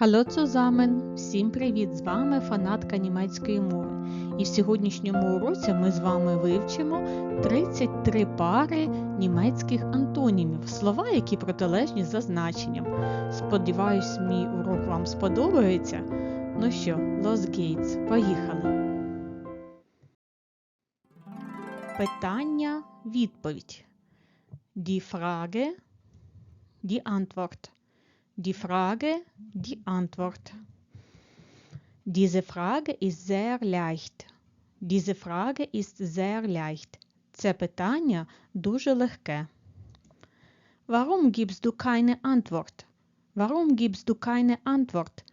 Hallo zusammen! Всім привіт! З вами фанатка німецької мови. І в сьогоднішньому уроці ми з вами вивчимо 33 пари німецьких антонімів, слова, які протилежні за значенням. Сподіваюсь, мій урок вам сподобається. Ну що, los geht's, поїхали! Питання, відповідь. Die Frage, die Antwort. Die Frage, die Antwort. Diese Frage ist sehr leicht. Diese Frage ist sehr leicht. Це питання дуже легке. Warum gibst du keine Antwort? Warum gibst du keine Antwort?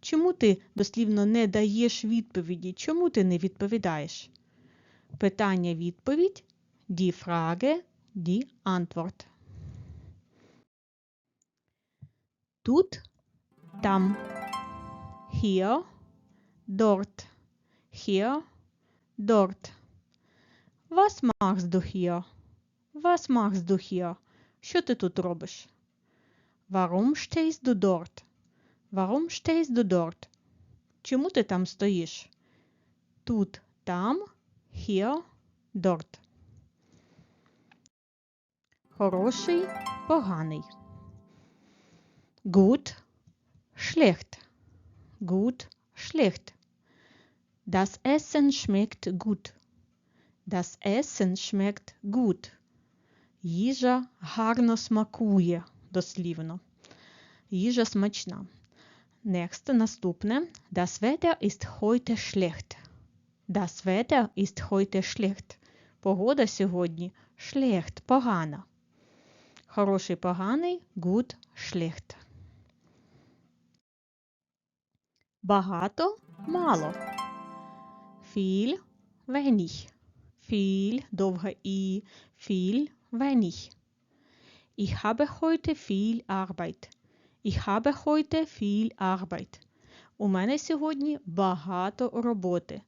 Чому ти дослівно не даєш відповіді? Чому ти не відповідаєш? Питання відповідь Die Frage, die Antwort. Тут, там, hier, dort, hier, dort. Was machst du hier? Was machst du hier? Що ти тут робиш? Warum stehst du dort? Warum stehst du dort? Чому ти там стоїш? Тут, там, hier, dort. Хороший, поганий. Gut, schlecht. Gut, schlecht. Das Essen schmeckt gut. Das Essen schmeckt gut. Їжа гарно смакує, дослівно. Їжа смачна. Next, наступне. Das Wetter ist heute schlecht. Das Wetter ist heute schlecht. Погода сьогодні schlecht, погана. Хороший, поганий, good, schlecht. Багато, мало. Viel, wenig. Viel, довга і, viel, wenig. Ich habe heute viel Arbeit. Ich habe heute viel Arbeit. У мене сьогодні багато роботи.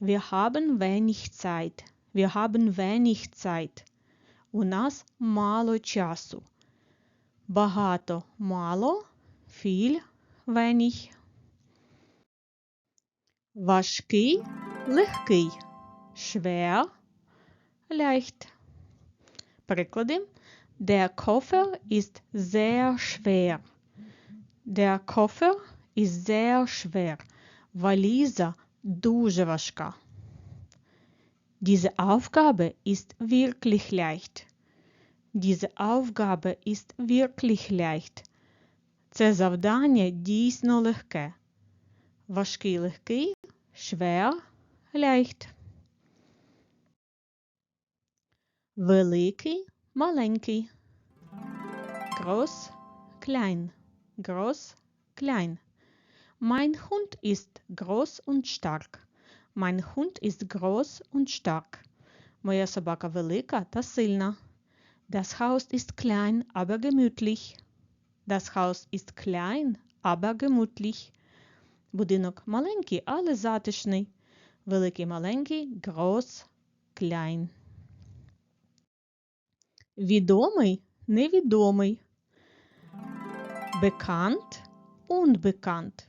Wir haben wenig Zeit. Wir haben wenig Zeit. У нас мало часу. Багато, мало. Viel, wenig. Важкий, легкий. Schwer, leicht. Приклади. Der Koffer ist sehr schwer. Der Koffer ist sehr schwer. Валіза дуже важка. Diese Aufgabe ist wirklich leicht. Diese Aufgabe ist wirklich leicht. Це завдання дійсно легке. Важкий легкий, schwer, leicht. Великий, маленький. Groß, klein. Groß, klein. Mein Hund ist groß und stark. Mein Hund ist groß und stark. Моя собака велика та сильна. Das Haus ist klein, aber gemütlich. Das Haus ist klein, aber gemütlich. Будинок маленький, але затишний. Великий маленький, groß, klein. Відомий, невідомий. Bekannt, unbekannt.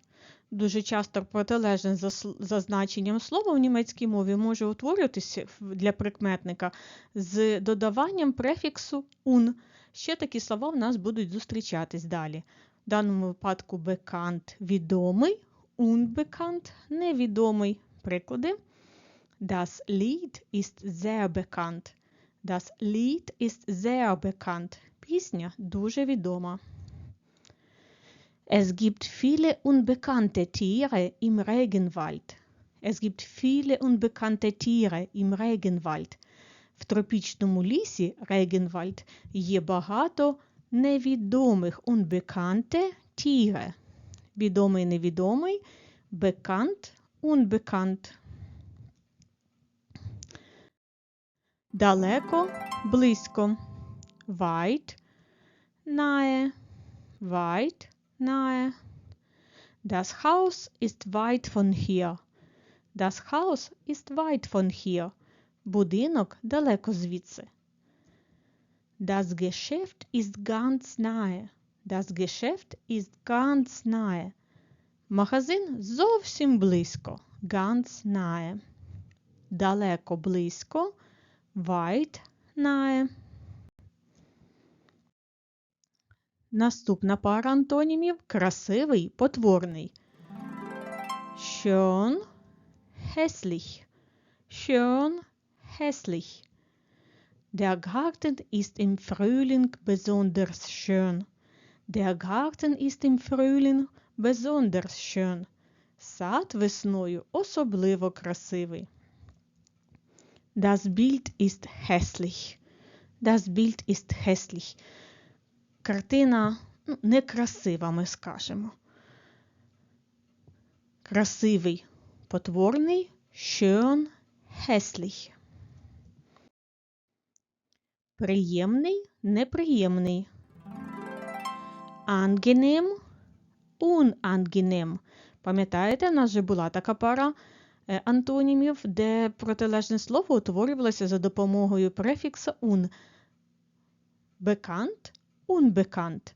Дуже часто протилежне за, значенням слова в німецькій мові може утворюватися для прикметника з додаванням префіксу un. Ще такі слова в нас будуть зустрічатись далі. В даному випадку bekannt – відомий, unbekannt – невідомий. Приклади. Das Lied ist sehr bekannt. Das Lied ist sehr bekannt. Пісня дуже відома. Es gibt viele unbekannte Tiere im Regenwald. Es gibt viele unbekannte Tiere im Regenwald. В тропічному лісі Регенвальд є багато невідомих unbekannte Tiere. Відомий невідомий, bekannt, unbekannt. Далеко, близько. Weit, nahe, weit, nahe. Das Haus ist weit von hier. Das Haus ist weit von hier. Будинок далеко звідси. Das Geschäft ist ganz nahe. Das Geschäft ist ganz nahe. Магазин зовсім близько. Ganz nahe. Далеко близько. Weit nahe. Наступна пара антонімів красивий, потворний. Schön, hässlich. Schön, hässlich. Der Garten ist im Frühling besonders schön. Der Garten ist im Frühling besonders. Сад весною особливо красивий. Das Bild ist hässlich. Das Bild ist hässlich. Картина ну, некрасива, ми скажемо. Красивий, потворний, schön, hässlich. Приємний, неприємний. Angenehm, unangenehm. Пам'ятаєте, у нас вже була така пара е, антонімів, де протилежне слово утворювалося за допомогою префікса un. Bekannt, unbekannt.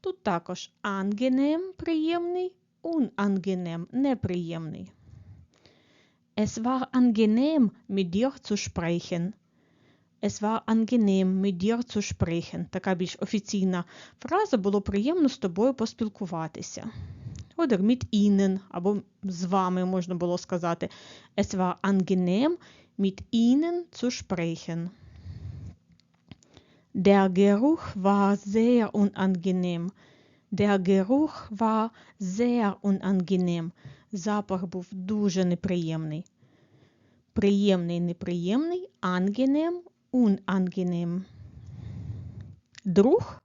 Тут також angenehm – приємний, unangenehm – неприємний. Es war angenehm, mit dir zu sprechen. Es war angenehm, mit dir zu sprechen. Така більш офіційна фраза було приємно з тобою поспілкуватися. Oder mit Ihnen, або з вами можна було сказати. Es war angenehm, mit Ihnen zu sprechen. Der Geruch war sehr unangenehm. Der Geruch war sehr unangenehm. Запах був дуже неприємний. Приємний, неприємний, angenehm, unangenehm. Друг,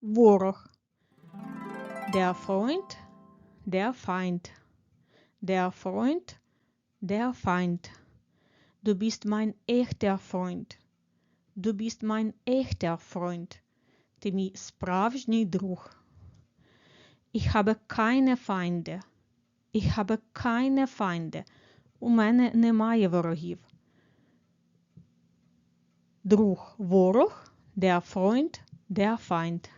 ворог. Der Freund, der Feind. Der Freund, der Feind. Du bist mein echter Freund. Du bist mein echter Freund. Ти мій справжній друг. Ich habe keine Feinde. Ich habe keine Feinde. У мене немає ворогів. Друг ворог, der Freund, der Feind.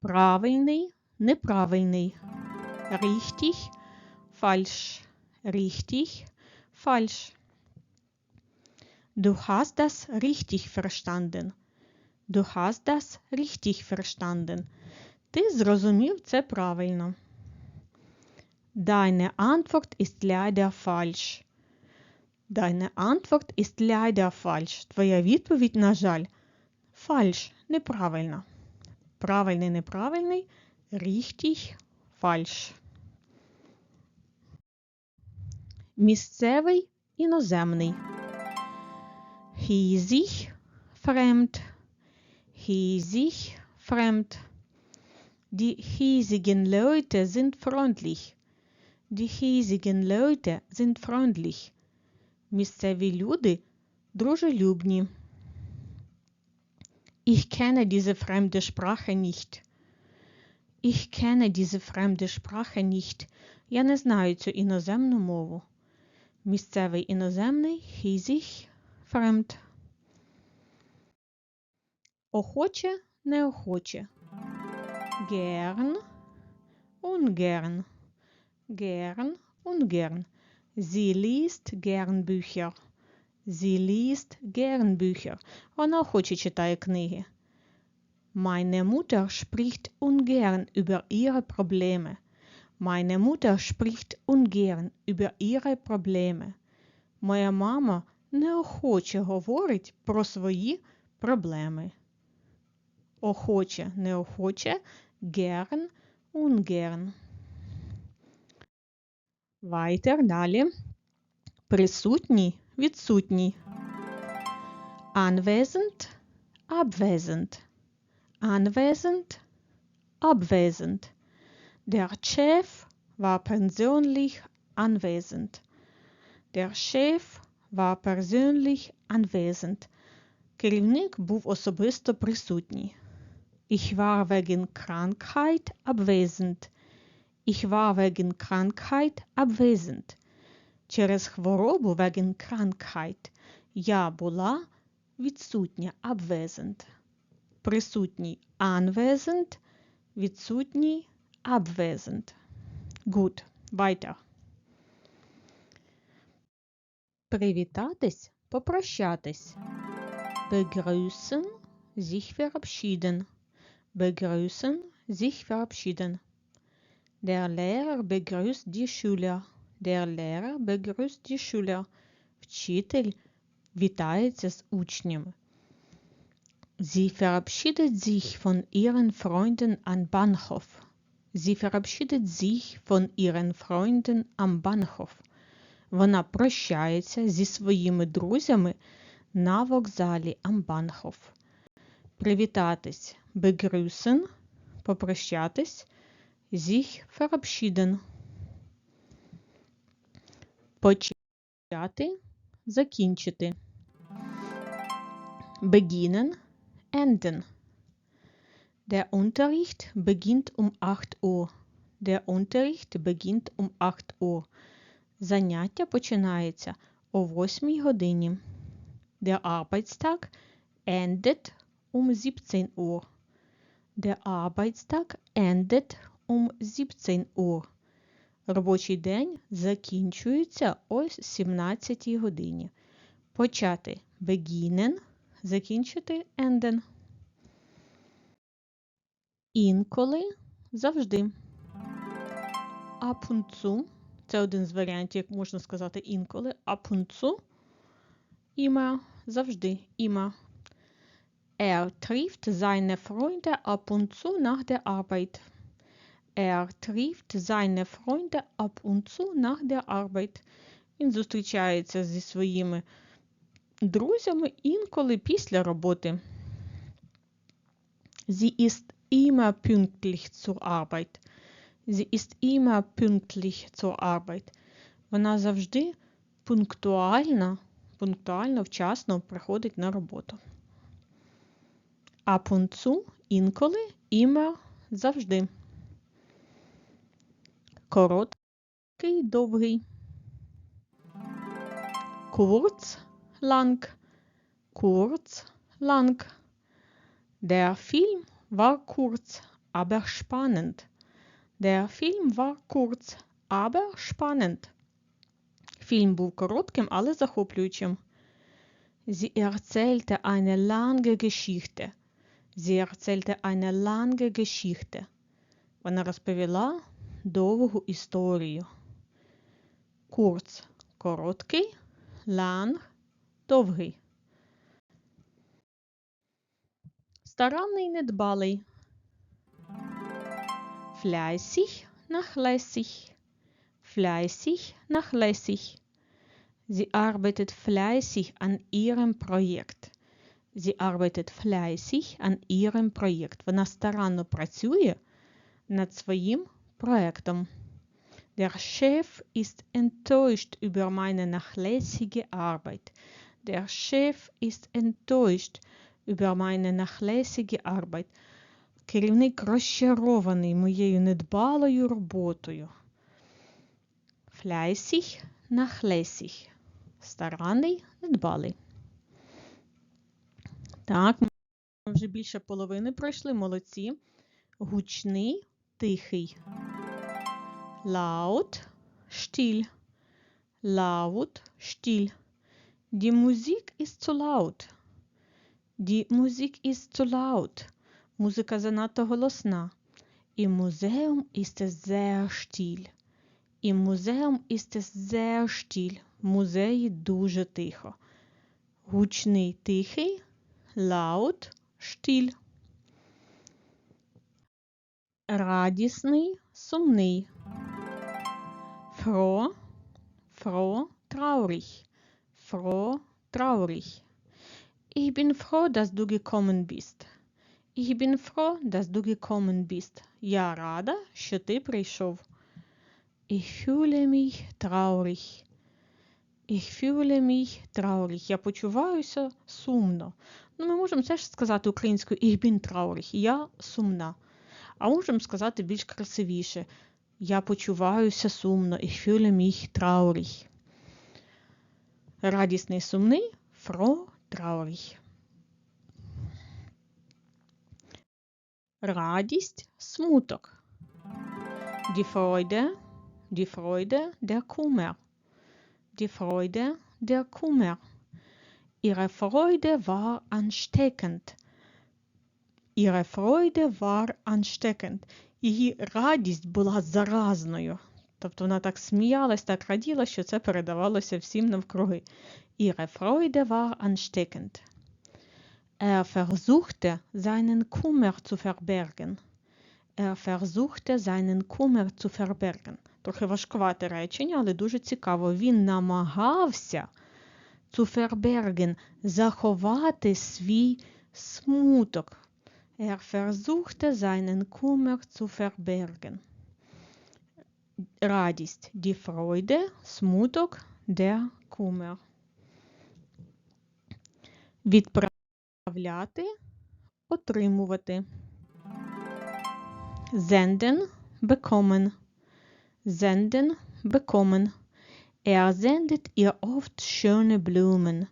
Правильний, неправильний. Richtig, falsch. Richtig, falsch. Du hast das richtig verstanden. Du hast das richtig verstanden. Ти зрозумів це правильно. Deine Antwort ist leider falsch. Deine Antwort ist leider falsch. Твоя відповідь, на жаль, falsch, неправильна. Правильний, неправильний, richtig, falsch. Місцевий, іноземний. Hiesig, fremd. Hiesig, fremd. Die hiesigen Leute sind freundlich. Die hiesigen Leute sind freundlich. Місцеві люди дружелюбні. Ich kenne diese fremde Sprache nicht. Ich kenne diese fremde Sprache nicht. Я не знаю цю іноземну мову. Місцевий іноземний hiesig, fremd. Охоче, неохоче. Gern, ungern. Gern, ungern. Sie liest gern Bücher. Sie liest gern Bücher. Вона охоче читає книги. Meine Mutter spricht ungern über ihre Probleme. Meine Mutter spricht ungern über ihre Probleme. Моя мама неохоче говорить про свої проблеми. Охоче, неохоче, gern, ungern. Weiter, далі. Присутній, відсутній. Anwesend, abwesend. Anwesend, abwesend. Der Chef war persönlich anwesend. Der Chef war persönlich anwesend. Керівник був особисто присутній. Ich war wegen Krankheit abwesend. Ich war wegen Krankheit abwesend. Через хворобу wegen Krankheit я була відсутня abwesend. Присутній anwesend, відсутній abwesend. Gut, weiter. Привітатись, попрощатись. Begrüßen, sich verabschieden. Begrüßen, sich verabschieden. Der Lehrer begrüßt die Schüler. Der Lehrer begrüßt die Schüler. Вчитель вітається з учнями. Sie verabschiedet sich von ihren Freunden am Bahnhof. Sie verabschiedet sich von ihren Freunden am Bahnhof. Вона прощається зі своїми друзями на вокзалі am Bahnhof. Привітатись begrüßen, попрощатись, sich verabschieden. Почати, закінчити. Beginnen, enden. Der Unterricht beginnt um 8 Uhr. Der Unterricht beginnt um 8 Uhr. Заняття починається о 8 годині. Der Arbeitstag endet um 17 Uhr. Der Arbeitstag endet um 17 Uhr. Робочий день закінчується о 17 годині. Почати beginnen, закінчити enden. Інколи завжди. Апунцу це один з варіантів, як можна сказати інколи. Апунцу іма завжди іма. Er trifft seine Freunde ab und zu nach der Arbeit. Er trifft seine Freunde ab und zu nach der Arbeit. Він зустрічається зі своїми друзями інколи після роботи. Sie ist immer pünktlich zur Arbeit. Sie ist immer pünktlich zur Arbeit. Вона завжди пунктуально, пунктуально, вчасно приходить на роботу. Ab und zu – інколи, immer – завжди. Короткий, довгий. Kurz, lang. Kurz, lang. Der Film war kurz, aber spannend. Der Film war kurz, aber spannend. Фільм був коротким, але захоплюючим. Sie erzählte eine lange Geschichte. Sie erzählte eine lange Geschichte. Вона розповіла довгу історію. Kurz – короткий, lang – довгий. Старанний ihrem Projekt. Sie arbeitet fleißig an ihrem Projekt. Вона старанно працює над своїм проектом. Der Chef ist enttäuscht über meine nachlässige Arbeit. Der Chef ist enttäuscht über meine nachlässige Arbeit. Керівник розчарований моєю недбалою роботою. Fleißig, nachlässig. Старанний, недбалий. Так, ми вже більше половини пройшли. Молодці. Гучний, тихий. Laut, still. Laut, still. Die Musik ist zu laut. Die Musik ist zu laut. Музика занадто голосна. Im Museum ist es sehr still. Im Museum ist es sehr still. В музеї дуже тихо. Гучний тихий, laut, still. Радісний, сумний. Froh, froh, traurig. Froh, traurig. Ich bin froh, dass du gekommen bist. Ich bin froh, dass du gekommen bist. Я рада, що ти прийшов. Ich fühle mich traurig. Ich fühle mich traurig. Я почуваюся сумно. Ну, ми можемо теж сказати українською Ich bin traurig. Я сумна. А можемо сказати більш красивіше. Я почуваюся сумно. Ich fühle mich traurig. Радісний сумний. Froh, traurig. Радість, смуток. Die Freude, die Freude, der Kummer. Die Freude, der Kummer. Ihre Freude war ansteckend. Ihre Freude war ansteckend. Її радість була заразною. Тобто вона так сміялась, так раділа, що це передавалося всім навкруги. Ihre Freude war ansteckend. Er versuchte, seinen Kummer zu verbergen. Er versuchte, seinen Kummer zu verbergen. Трохи важкувате речення, але дуже цікаво. Він намагався zu verbergen, заховати свій смуток. Er versuchte, seinen Kummer zu verbergen. Радість, die Freude, смуток, der Kummer. Відправляти, отримувати. Senden, bekommen. Senden, bekommen. Er sendet ihr oft schöne Blumen.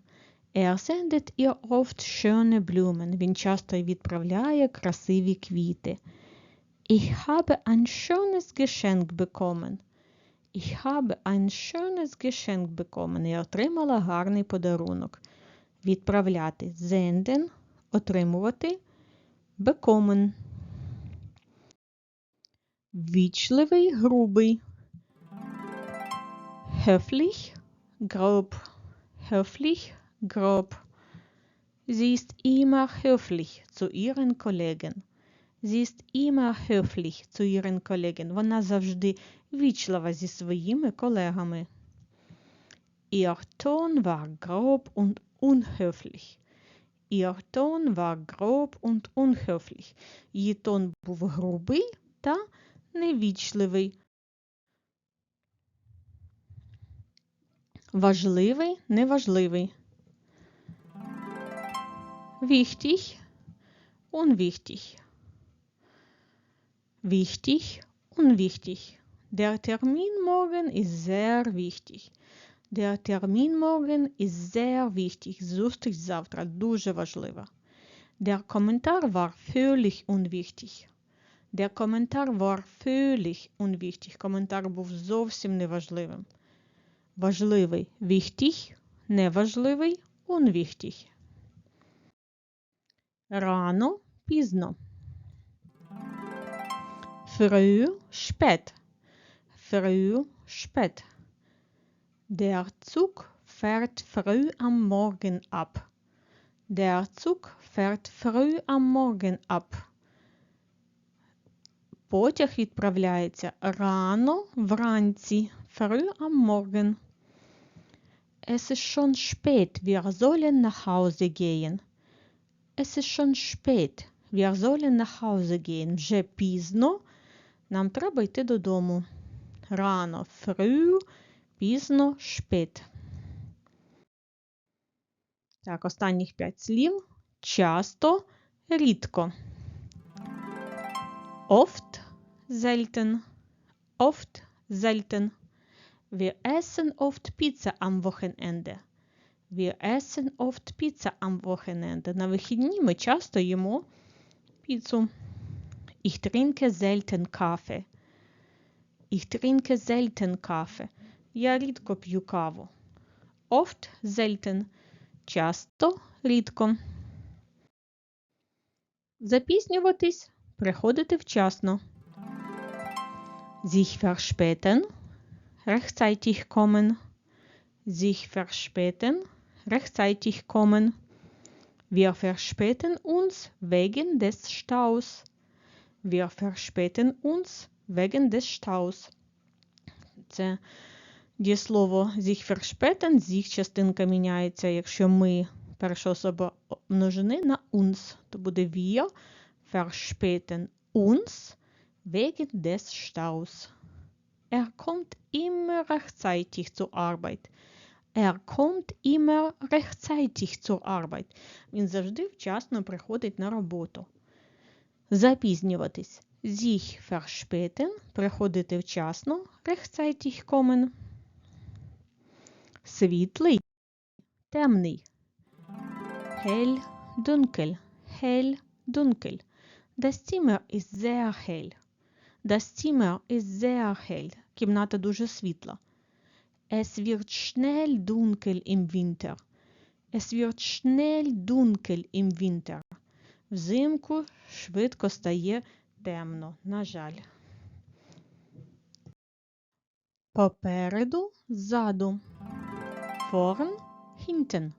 Er sendet ihr oft schöne Blumen. Він часто відправляє красиві квіти. Ich habe ein schönes Geschenk bekommen. Ich habe ein schönes Geschenk bekommen. Я отримала гарний подарунок. Відправляти senden, отримувати bekommen. Вічливий, грубий. Höflich, grob. Höflich, grob. Sie ist immer höflich zu ihren Kollegen. Sie ist immer höflich zu ihren Kollegen. Вона завжди вічлива зі своїми колегами. Ihr Ton war grob und unhöflich. Ihr Ton war grob und unhöflich. Її тон був грубий та невічливий. Важливий, неважливий. Wichtig, unwichtig. Wichtig, unwichtig. Der Termin morgen ist sehr wichtig. Der Termin morgen ist sehr wichtig. Зустріч завтра дуже важлива. Der Kommentar war völlig unwichtig. Der Kommentar war völlig unwichtig. Коментар був зовсім неважливим. Важливий wichtig, неважливий unwichtig. Рано, пізно. Früh, spät. Früh, spät. Der Zug fährt früh am Morgen ab. Der Zug fährt früh am Morgen ab. Потяг відправляється рано вранці. Früh am Morgen. Es ist schon spät. Wir sollen nach Hause gehen. Es ist schon spät. Wir sollen nach Hause gehen. Вже пізно. Нам треба йти додому. Рано früh, пізно spät. Так, останніх п'ять слів. Часто, рідко. Oft, selten. Oft, selten. Wir essen oft Pizza am Wochenende. Wir essen oft Pizza am Wochenende. На вихідні ми часто їмо піцу. Ich trinke selten Kaffee. Ich trinke selten Kaffee. Я рідко п'ю каву. Oft, selten. Часто, рідко. Запізнюватись, приходити вчасно. Sich verspäten, rechtzeitig kommen. Sich verspäten, rechtzeitig kommen. Wir verspäten uns wegen des Staus. Wir verspäten uns wegen des Staus. Це дієслово sich verspäten, sich частинка міняється, якщо ми перша особа множини на uns, то буде wir verspäten uns wegen des Staus. Er kommt immer rechtzeitig zur Arbeit. Er kommt immer rechtzeitig zur Arbeit. Він завжди вчасно приходить на роботу. Запізнюватись. Sich verspäten – приходити вчасно. Rechtzeitig kommen. Світлий, темний. Hell, dunkel. Hell, dunkel. Das Zimmer ist sehr hell. Das Zimmer ist sehr hell. Кімната дуже світла. Es wird schnell dunkel im Winter. Es wird schnell dunkel im Winter. Взимку швидко стає темно, на жаль. Попереду, ззаду. Vorn, hinten.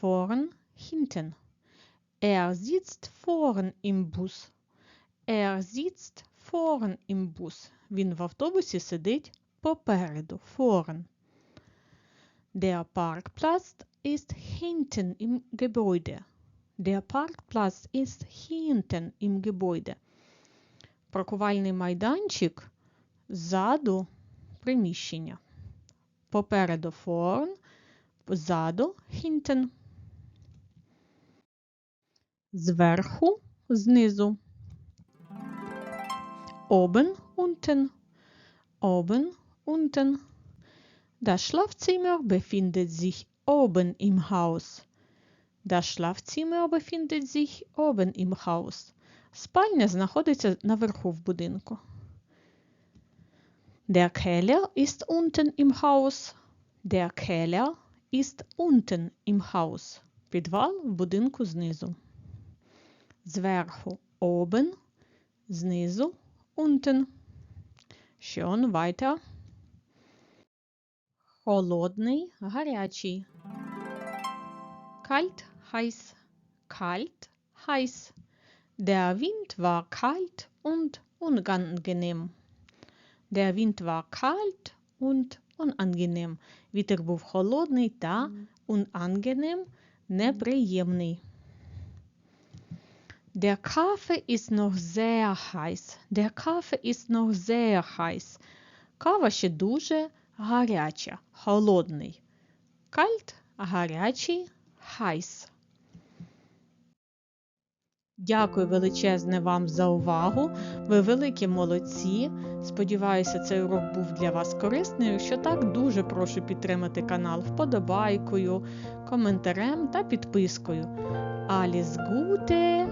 Vorn, hinten. Er sitzt vorn im Bus. Er sitzt vorn im Bus. Він в автобусі сидить попереду. Vorn. Der Parkplatz ist hinten im Gebäude. Der Parkplatz ist hinten im Gebäude. Паркувальний майданчик ззаду приміщення. Попереду vorn, ззаду hinten. Зверху, знизу. Oben, unten. Oben, unten. Das Schlafzimmer befindet sich oben im Haus. Das Schlafzimmer befindet sich oben im Haus. Спальня знаходиться наверху в будинку. Der Keller ist unten im Haus. Der Keller ist unten im Haus. Підвал в будинку знизу. Зверху oben, знизу unten. Schon weiter. Холодний, гарячий. Kalt, heiß. Kalt, heiß. Der Wind war kalt und unangenehm. Der Wind war kalt und unangenehm. Вітер був холодний та unangenehm – неприємний. Der Kaffee ist noch sehr heiß. Der Kaffee ist noch sehr heiß. Кава ще дуже гаряча, холодний. Kalt – гарячий, heiß. Дякую величезне вам за увагу. Ви великі молодці. Сподіваюся, цей урок був для вас корисним. Якщо так, дуже прошу підтримати канал вподобайкою, коментарем та підпискою. Alles Gute!